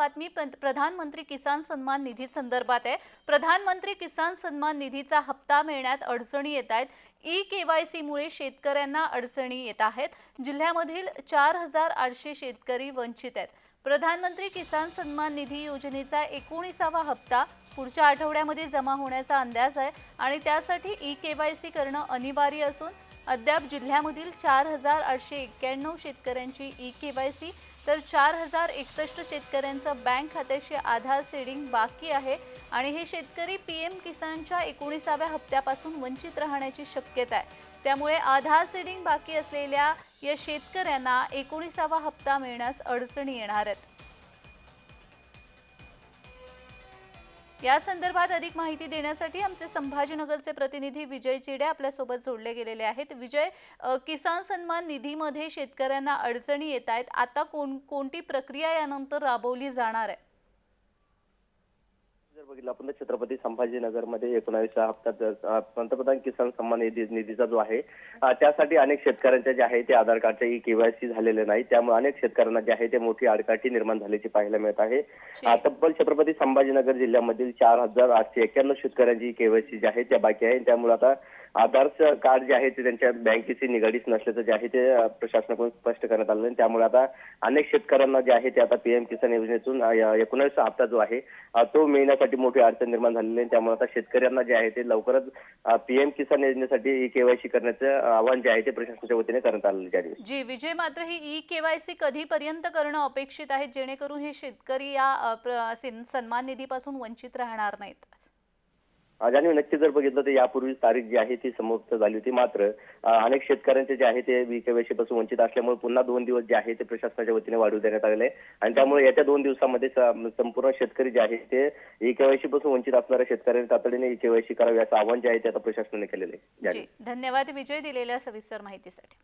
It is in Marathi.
बातमी प्रधानमंत्री किसान सन्मान निधी संदर्भात आहे. प्रधानमंत्री किसान सन्मान निधीचा हप्ता मिळण्यात अडचणी येत आहेत. ई के वाय सीमुळे शेतकऱ्यांना अडचणी येत आहेत. जिल्ह्यामधील चार हजार आठशे शेतकरी वंचित आहेत. प्रधानमंत्री किसान सन्मान निधी योजनेचा एकोणीसावा हप्ता पुढच्या आठवड्यामध्ये जमा होण्याचा अंदाज आहे आणि त्यासाठी ई के वाय सी करणं अनिवार्य असून अद्याप जिल्ह्यामधील चार हजार आठशे एक्क्याण्णव शेतकऱ्यांची ई के वाय सी तर चार हजार एकसष्ट शेतकऱ्यांचं बँक खात्याशी आधार सेडिंग बाकी आहे आणि हे शेतकरी पी एम किसानच्या एकोणीसाव्या हप्त्यापासून वंचित राहण्याची शक्यता आहे. त्यामुळे आधार सेडिंग बाकी असलेल्या या शेतकऱ्यांना एकोणीसावा हप्ता मिळण्यास अडचणी येणार आहेत. या संदर्भात अधिक माहिती देण्यासाठी आमचे संभाजीनगरचे प्रतिनिधी विजय चिडे आपल्यासोबत जोडले गेलेले आहेत. विजय किसान सन्मान निधीमध्ये शेतकऱ्यांना अडचणी येत आहेत. आता कोण कोणती प्रक्रिया यानंतर राबवली जाणार आहे? बघितलं आपण तर छत्रपती संभाजीनगरमध्ये एकोणावीसचा हप्ता पंतप्रधान किसान सन्मान निधी निधीचा जो आहे त्यासाठी अनेक शेतकऱ्यांच्या जे आहे ते आधार कार्डच्या ई केवायसी झालेले नाही. त्यामुळे अनेक शेतकऱ्यांना जे आहे ते मोठी आडकाठी निर्माण झाल्याची पाहायला मिळत आहे. तब्बल छत्रपती संभाजीनगर जिल्ह्यामधील चार हजार आठशे एक्क्याण्णव शेतकऱ्यांची केवायसी जी आहे त्या बाकी आहे. त्यामुळे आता आधारचं कार्ड जे आहे ते त्यांच्या बँकेशी निगडीत नसल्याचं जे आहे ते प्रशासनाकडून स्पष्ट करण्यात आलं त्यामुळे आता अनेक शेतकऱ्यांना जे आहे ते आता पीएम किसान योजनेतून एकोणावीसचा हप्ता जो आहे तो मिळण्यासाठी मोठी अडचण निर्माण झालेली आहे त्यामुळे आता शेतकऱ्यांना जे आहे ते लवकरच पीएम किसान योजनेसाठी ई केवायसी करण्याचं आवाहन जे आहे ते प्रशासनाच्या वतीने करण्यात आलेलं आहे जी विजय मात्र ही ई केवायसी कधीपर्यंत करणं अपेक्षित आहे? जेणेकरून हे शेतकरी या सन्मान निधीपासून वंचित राहणार नाहीत. अं, नक्की जर बघितलं तर यापूर्वी तारीख जी आहे ती समाप्त झाली होती. मात्र अनेक शेतकऱ्यांचे जे आहे ते केवायसी पासून वंचित असल्यामुळे पुन्हा दोन दिवस जे आहे ते प्रशासनाच्या वतीने वाढवू देण्यात आलेले आणि त्यामुळे येत्या दोन दिवसामध्ये संपूर्ण शेतकरी जे आहे ते ई केवायसी पासून वंचित असणाऱ्या शेतकऱ्यांनी तातडीने ई केवायसी करावे असं आवाहन जे आहे ते आता प्रशासनाने केलेलं आहे. धन्यवाद. विजय दिलेल्या सविस्तर माहितीसाठी.